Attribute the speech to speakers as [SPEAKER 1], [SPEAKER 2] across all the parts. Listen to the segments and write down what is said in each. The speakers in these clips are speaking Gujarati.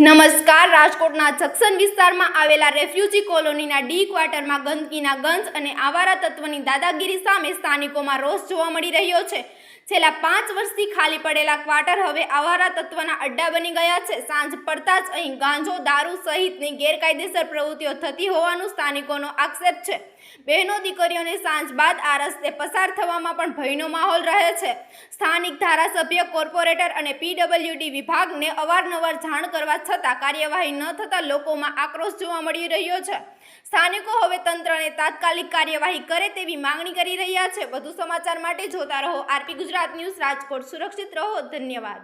[SPEAKER 1] નમસ્કાર, રાજકોટના જક્સન વિસ્તારમાં આવેલા રેફ્યુજી કોલોનીના ડી ક્વાર્ટરમાં ગંદકીના ગંજ અને આવારા તત્વની દાદાગીરી સામે સ્થાનિકોમાં રોષ જોવા મળી રહ્યો છે. છેલ્લા પાંચ વર્ષથી ખાલી પડેલા ક્વાર્ટર હવે આવારા તત્વના અડ્ડા બની ગયા છે. સાંજ પડતા જ અહીં ગાંજો, દારૂ સહિતની ગેરકાયદેસર પ્રવૃત્તિઓ થતી હોવાનું સ્થાનિકોનો આક્ષેપ છે. બહેનો દીકરીઓને સાંજ બાદ આ રસ્તે પસાર થવામાં પણ ભયનો માહોલ રહે છે. સ્થાનિક ધારાસભ્ય કોર્પોરેટર અને પીડબ્લ્યુડી વિભાગને અવારનવાર જાણ કરવા છતાં કાર્યવાહી ન થતાં લોકોમાં આક્રોશ જોવા મળી રહ્યો છે. સ્થાનિકો હવે તંત્રને તાત્કાલિક કાર્યવાહી કરે તેવી માંગણી કરી રહ્યા છે. વધુ સમાચાર માટે જોતા રહો આરપી ગુજરાત ન્યૂઝ, રાજકોટ. સુરક્ષિત રહો. ધન્યવાદ.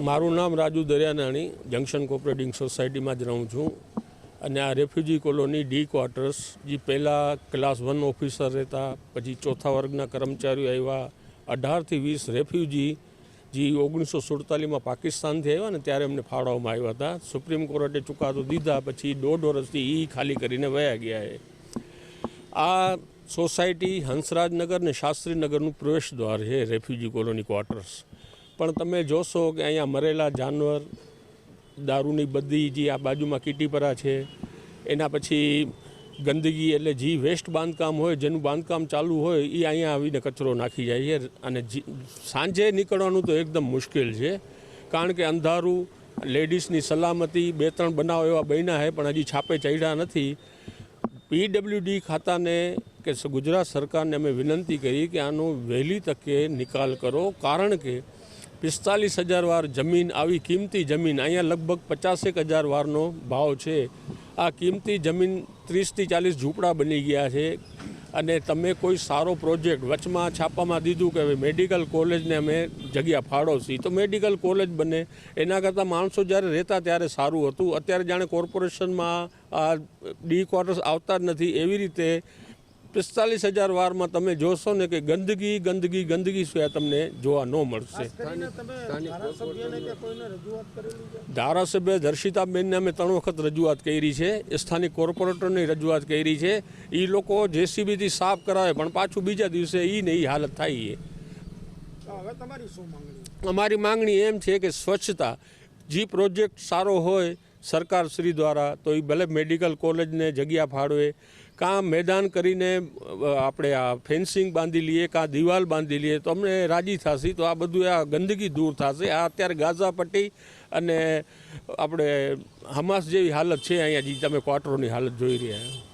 [SPEAKER 2] મારું નામ રાજુ દરિયાનાણી, જંકશન કોઓપરેટિંગ સોસાયટીમાં જ રહું છું. અને આ રેફ્યુજી કોલોની ડી ક્વાર્ટર્સ, જે પહેલાં ક્લાસ વન ઓફિસર રહેતા, પછી ચોથા વર્ગના કર્મચારીઓ આવ્યા, અઢારથી વીસ રેફ્યુજી જે ઓગણીસો સુડતાલીસમાં પાકિસ્તાનથી આવ્યા ને ત્યારે એમને ફાળવવામાં આવ્યા હતા. સુપ્રીમ કોર્ટે ચુકાદો દીધા, પછી દોઢ વર્ષથી એ ખાલી કરીને વયા ગયા એ. આ સોસાયટી હંસરાજનગર ને શાસ્ત્રીનગરનું પ્રવેશ દ્વાર છે, રેફ્યુજી કોલોની ક્વાર્ટર્સ પણ તમે જોશો કે અહીંયા મરેલા જાનવર, દારૂની બધી જે આ બાજુમાં કીટીપરા છે, એના પછી ગંદકી એટલે જે વેસ્ટ બાંધકામ હોય, જેનું બાંધકામ ચાલુ હોય એ અહીંયા આવીને કચરો નાખી જાય છે. અને સાંજે નીકળવાનું તો એકદમ મુશ્કેલ છે. કારણ કે અંધારું, લેડીઝની સલામતી, બે ત્રણ બનાવ એવા બન્યા છે, પણ હજી છાપે ચડ્યા નથી. પીડબ્લ્યુડી ખાતાને કે ગુજરાત સરકારને અમે વિનંતી કરી કે આનો વહેલી તકે નિકાલ કરો. કારણ કે પિસ્તાલીસ હજાર વાર જમીન, આવી કિંમતી જમીન, અહીંયા લગભગ પચાસેક હજાર વારનો ભાવ છે. આ કિંમતી જમીન ત્રીસથી ચાલીસ ઝૂંપડા બની ગયા છે અને તમે કોઈ સારો પ્રોજેક્ટ વચમાં છાપામાં દીધું કે મેડિકલ કોલેજને અમે જગ્યા ફાળવશી, તો મેડિકલ કોલેજ બને. એના કરતાં માણસો જ્યારે રહેતા ત્યારે સારું હતું. અત્યારે જાણે કોર્પોરેશનમાં આ ડી ક્વાર્ટર્સ આવતા જ નથી. એવી રીતે પિસ્તાલીસ હજાર વારમાં તમે જોશો ને કે ગંદકી ગંદકી ગંદકી સિવાય તમને જોવા ન મળશે. ધારાસભ્ય દર્શિતાબેનને અમે ત્રણ વખત રજૂઆત કરી છે. સ્થાનિક કોર્પોરેટરની રજૂઆત કરી છે. એ લોકો જેસીબીથી સાફ કરાવે પણ પાછું બીજા દિવસે એ ને એ હાલત થાય છે.
[SPEAKER 3] તમારી
[SPEAKER 2] અમારી માંગણી એમ છે કે સ્વચ્છતા જે પ્રોજેક્ટ સારો હોય સરકાર શ્રી દ્વારા તો એ ભલે મેડિકલ કોલેજને જગ્યા ફાળવે કાં મેદાન કરીને આપણે આ ફેન્સિંગ બાંધી લઈએ કાં દિવાલ બાંધી લઈએ તો અમને રાજી થશે. તો આ બધું આ ગંદકી દૂર થશે. આ અત્યારે ગાઝા પટ્ટી અને આપણે હમાસ જેવી હાલત છે અહીંયા જે. તમે ક્વાર્ટરોની હાલત જોઈ રહ્યા.